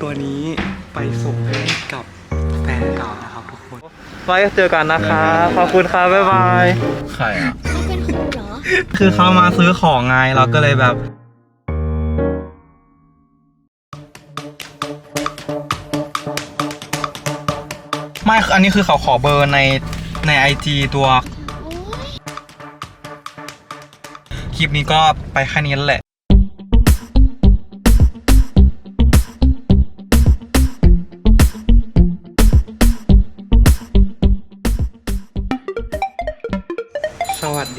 ตัวนี้ไปส่งให้กับแฟนเก่านะครับทุกคนไว้เจอกันนะคะขอบคุณครับบ๊ายบายใครอะ เขาเป็นครูเหรอ คือเขามาซื้อของไงเราก็เลยแบบ ไม่อันนี้คือเขาขอเบอร์ในในไอจีตัว โอ้ย คลิปนี้ก็ไปแค่นี้แล้วแหละ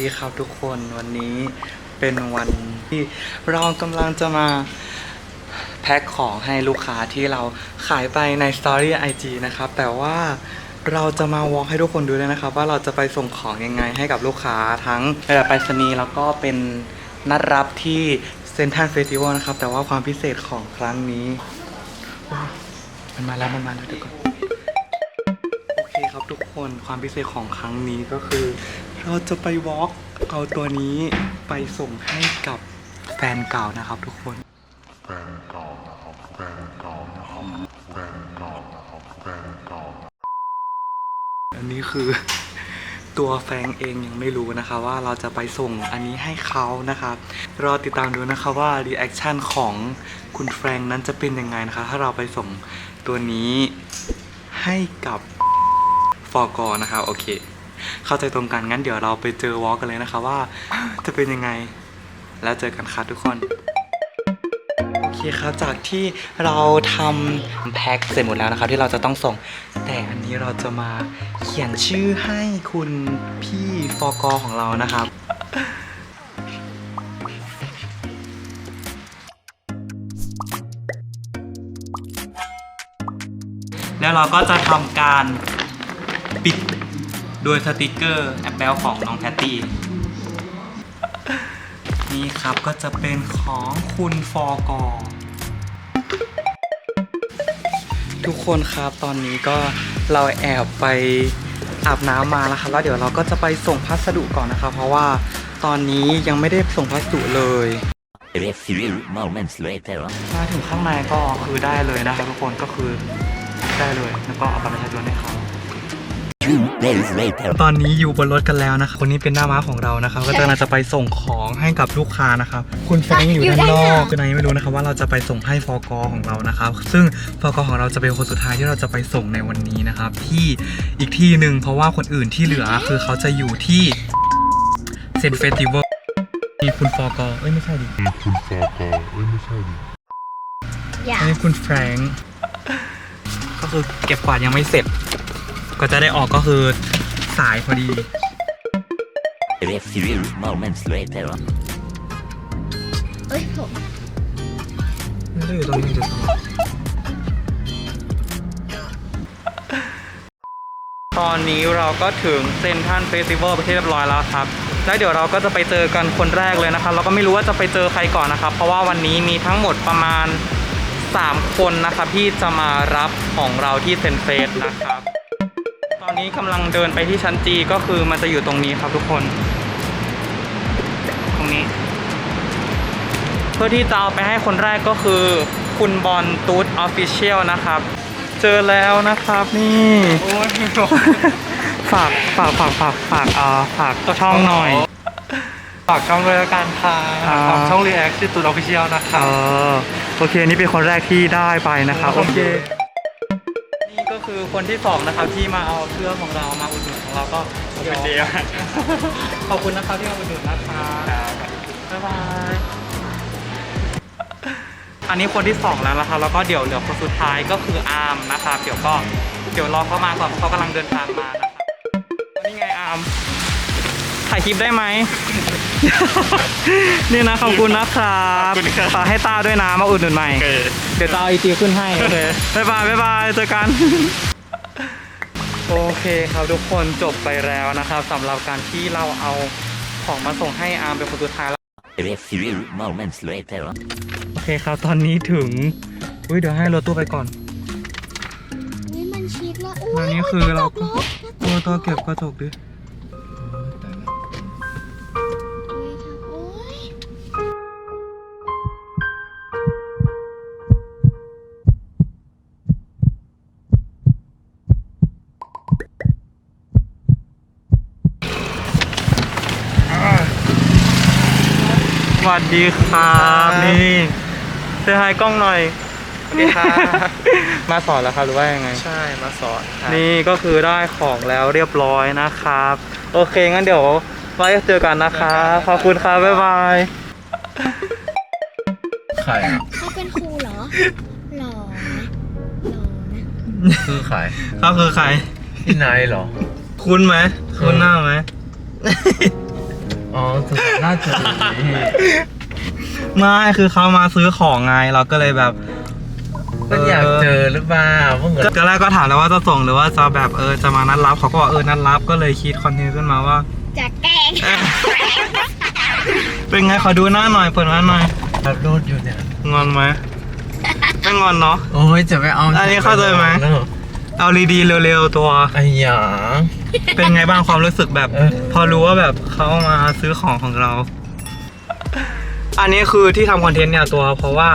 ดีครับทุกคนวันนี้เป็นวันที่เรากำลังจะมาแพ็คของให้ลูกค้าที่เราขายไปใน Story IG นะครับ แต่ว่าเราจะมาวอล์กให้ทุกคนดูเลยนะครับ ว่าเราจะไปส่งของยังไงให้กับลูกค้าทั้งแบบไปรษณีย์แล้วก็เป็นนัดรับที่เซนทันเฟสติวัลนะครับ แต่ว่าความพิเศษของครั้งนี้ มันมาแล้วมันมาแล้วเดี๋ยวก่อนโอเคครับทุกคนความพิเศษของครั้งนี้ก็คือ เราจะไปวอล์กเอาตัวนี้ไปส่งให้กับแฟนเก่านะครับทุกคน แฟนเก่านะครับแฟนเก่านะครับแฟนเก่านะครับแฟนเก่าอันนี้คือตัวแฟงเองยังไม่รู้นะคะว่าเราจะไปส่งอันนี้ให้เขานะครับรอติดตามดูนะคะว่ารีแอคชั่นของคุณแฟรงนั้นจะเป็นยังไงนะคะ ถ้าเราไปส่งตัวนี้ให้กับฟอกอนะครับโอเค เข้าใจตรงกันงั้นเดี๋ยวเราไปเจอวอลกันเลยนะคะว่า จะเป็นยังไง แล้วเจอกันครับทุกคน โอเคครับจากที่เราทำแพ็คเสร็จหมดแล้วนะครับที่เราจะต้องส่ง แต่อันนี้เราจะมาเขียนชื่อให้คุณพี่ฟอกอของเรานะครับแล้วเราก็จะทำการปิด โดยสติกเกอร์แอปเปิลของน้องแพตตี้ นี่ครับก็จะเป็นของคุณฟอกอทุกคนครับตอนนี้ก็เราแอบไปอาบน้ำมาแล้วครับแล้วเดี๋ยวเราก็จะไปส่งพัสดุก่อนนะครับ เพราะว่าตอนนี้ยังไม่ได้ส่งพัสดุเลย A few moments later. มาถึงข้างในก็คือได้เลยนะครับทุกคนก็คือได้เลยแล้วก็เอาบัตรประชาชนให้เขา Two days later. ตอนนี้อยู่บนรถกันแล้วนะครับคนนี้เป็นหน้าม้าของเรานะครับ ก็จะน่าจะไปส่งของให้กับลูกค้านะครับ คุณแฟรงค์อยู่ด้านนอกคือนายยังไม่รู้นะครับว่าเราจะไปส่งให้ฟอกอของเรานะครับ ซึ่งฟอกอของเราจะเป็นคนสุดท้ายที่เราจะไปส่งในวันนี้นะครับ ที่อีกที่หนึ่งเพราะว่าคนอื่นที่เหลือคือเขาจะอยู่ที่เซนเฟสติวัลมีคุณฟอกอเอ้ยไม่ใช่ดิมีคุณฟอกอเอ้ยไม่ใช่ดิอย่าอันนี้คุณแฟรงค์ก็คือเก็บกวาดยังไม่เสร็จ ก็จะได้ออกก็คือสายพอดี A few moments later. เอ้ยผมไม่ได้อยู่ตรงนี้จะสมัครตอนนี้เราก็ถึงเซนทันเฟสติวัลไปที่เรียบร้อยแล้วครับ แล้วเดี๋ยวเราก็จะไปเจอกันคนแรกเลยนะครับ เราก็ไม่รู้ว่าจะไปเจอใครก่อนนะครับ เพราะว่าวันนี้มีทั้งหมดประมาณ 3 คนนะครับที่จะมารับของเราที่เซนเฟสนะครับต อนนี้กำลังเดินไปที่ชั้นจีก็คือมันจะอยู่ตรงนี้ครับทุกคน ตรงนี้ เพื่อที่จะเอาไปให้คนแรกก็คือคุณบอลตูดออฟฟิเชียลนะครับ เจอแล้วนะครับนี่ฝากฝากฝากฝากฝากเอ่อฝากช่องหน่อย ฝากช่องด้วยละกันค่ะอ่า ฝากช่อง React ชื่อตูนออฟฟิเชียลนะคเอรับอโอเคนี่เป็นคนแรกที่ได้ไปนะครับ โอเคนี่ก็ คือคนที่สองนะครับที่มาเอาเสื้อของเรามาอุดหนุนของเราก็เดี๋ยวขอบคุณนะครับที่มาอุดหนุนนะครับบ๊ายบายอันนี้คนที่สองแล้วนะครับแล้วก็เดี๋ยวเหลือคนสุดท้ายก็คืออาร์มนะครับเดี๋ยวก็เดี๋ยวรอเขามาก่อนเพราะเขากำลังเดินทางมานะ ถ่ายคลิปได้ไหม นี่นะขอบคุณนะครับ ฝากให้ตาด้วยนะมาอุดหนุนใหม่เดี๋ยวจะเอาไอจีขึ้นให้ โอเคบ๊ายบายบ๊ายบายเจอกัน โอเคครับทุกคนจบไปแล้วนะครับสำหรับการที่เราเอาของมาส่งให้อาร์มเป็นคนสุดท้ายแล้ว A few moments later. โอเคครับตอนนี้ถึงอุ้ยเดี๋ยวให้รถตู้ไปก่อน นี่มันชิดแล้วตอนนี้คือเราก็โอ้ยตัวตัวเก็บกระจกดิ วัสดีครับนี่เซฮายกล้องหน่อยสวัสดีครับมาสอนแล้วครับหรือว่ายังไง ใช่มาสอนครับนี่ก็คือได้ของแล้วเรียบร้อยนะครับ โอเคงั้นเดี๋ยวไว้เจอกันนะครับขอบคุณครับบ๊ายบายใครอะเขาเป็นครูเหรอหล่อนะหล่อนะคือใครเขาคือใครพี่นายเหรอ คุ้นไหมคุ้นหน้าไหม อ๋อคือน่าจะดีไม่คือเขามาซื้อของไงเราก็เลยแบบมันอยากเจอหรือเปล่าเพิ่งก็แรกก็ถามแล้วว่าจะส่งหรือว่าจะแบบเออจะมานัดรับเขาก็บอกเออนัดรับก็เลยคิดคอนเทนต์ขึ้นมาว่าจะแกล้งเป็นไงขอดูหน้าหน่อยเปิดหน้าหน่อยขับรถอยู่เนี่ยงอนไหมไม่งอนเนาะโอ้ยจะไปเอาอันนี้เข้าใจไหม เอาดีๆเร็วๆตัว ไอ้หยา เป็นไงบ้างความรู้สึกแบบ เออ พอรู้ว่าแบบเขามาซื้อของของเรา อันนี้คือที่ทำคอนเทนต์เนี่ยตัว เพราะว่า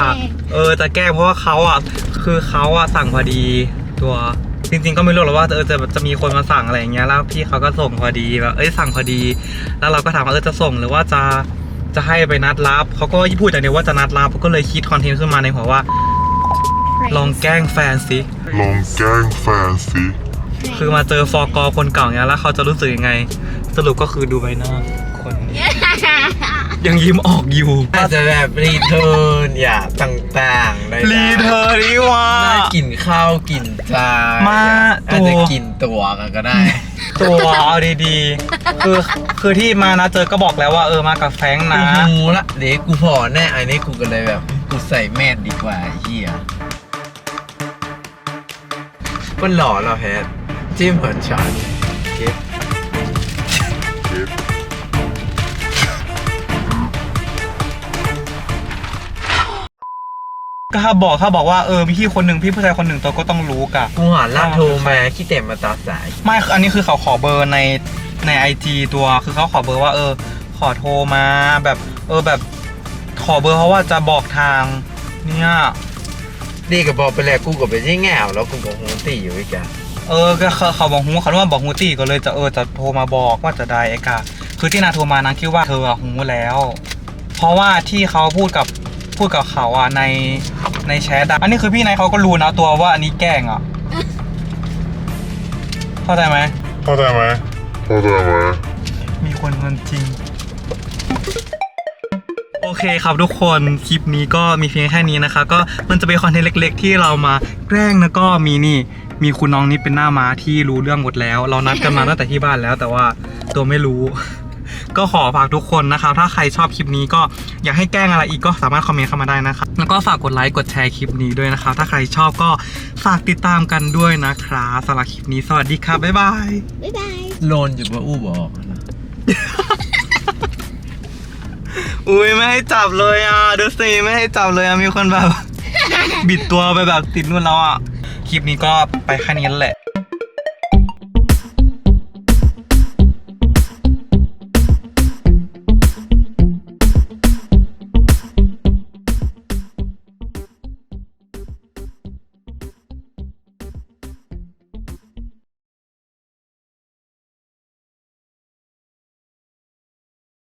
เออจะแก้เพราะว่าเขาอะคือเขาอะสั่งพอดีตัว จริง ๆ ก็ไม่รู้หรอกว่าเออจะจะมีคนมาสั่งอะไรอย่างเงี้ยแล้วพี่เขาก็ส่งพอดีแบบเอ้ยสั่งพอดี แล้วเราก็ถามว่าเออจะส่งหรือว่าจะจะให้ไปนัดรับเขาก็พูดอย่างเดียวว่าจะนัดรับก็เลยคิดคอนเทนต์ขึ้นมาในหัวว่า ลองแกล้งแฟนสิ ลองแกล้งแฟนสิคือมาเจอฟอกอคนเก่าเนี้ยแล้วเขาจะรู้สึกยังไง สรุปก็คือดูใบหน้าคนนี้ยังยิ้มออกอยู่อาจจะแบบรีเทิร์นอย่าต่างๆได้รีเธอร์ดีว่าน่ากินข้าวกินจานมาอาจจะตัวกินตัวกันก็ได้ ตัวเอาดีๆ คือคือที่มานะเจอก็บอกแล้วว่าเออมากับแฟรงค์นะกูหูละเดี๋ยวกูพอแน่อันนี้กูก็เลยแบบ กูใส่แมสดีกว่าไอ้เฮีย มันหล่อเราแฮทจิ้มเหมือนฉันเก็บก็ถ้าบอกถ้าบอกว่าเออมีพี่คนหนึ่งพี่ผู้ชายคนหนึ่งตัวก็ต้องรู้กะกูหาลาดโทรมาขี้เต็มมาตาสาย ไม่คืออันนี้คือเขาขอเบอร์ในในไอจตัวคือเขาขอเบอร์ว่า เออ ขอโทรมาแบบ เออแบบขอเบอร์เพราะว่าจะบอกทางเนี่ย ดีกับบอกไปแล้วกูก็ไปยี่แง่วแล้วกูก็หูตีอยู่อีกอะเออก็เขาเขาบอกฮูเขาว่าบอกฮูตี้ก็เลยจะเออจะโทรมาบอกว่าจะได้ไอ้กะคือที่นาโทรมานะคิดว่าเธออะฮูแล้ว เพราะว่าที่เขาพูดกับพูดกับเขาอะในในแชทอะอันนี้คือพี่นายเขาก็รู้นะตัวว่าอันนี้แกล้งอะเข้าใจไหมเข้าใจไหมเข้าใจไหมมีคนเงินจริง โอเคครับทุกคนคลิปนี้ก็มีเพียงแค่นี้นะคะก็มันจะเป็นคอนเทนต์เล็ก ๆ ที่เรามาแกล้งแล้วก็มีนี่มีคุณน้องนี่เป็นหน้าม้าที่รู้เรื่องหมดแล้ว เรานัดกันมาตั้งแต่ที่บ้านแล้ว แต่ว่าตัวไม่รู้ ก็ขอฝากทุกคนนะครับ ถ้าใครชอบคลิปนี้ก็อยากให้แกล้งอะไรอีกก็สามารถคอมเมนต์เข้ามาได้นะครับแล้วก็ฝากกดไลค์กดแชร์คลิปนี้ด้วยนะครับถ้าใครชอบก็ฝากติดตามกันด้วยนะครับสำหรับคลิปนี้สวัสดีครับบ๊ายบายบ๊ายบาย โลนอยู่ว่าอู้บอกนะ อุ้ยไม่ให้จับเลยอะดูสิไม่ให้จับเลยอะมีคนแบบ บิดตัวไปแบบติดนู่นแล้วอะ คลิปนี้ก็ไปแค่นี้แล้วแหละ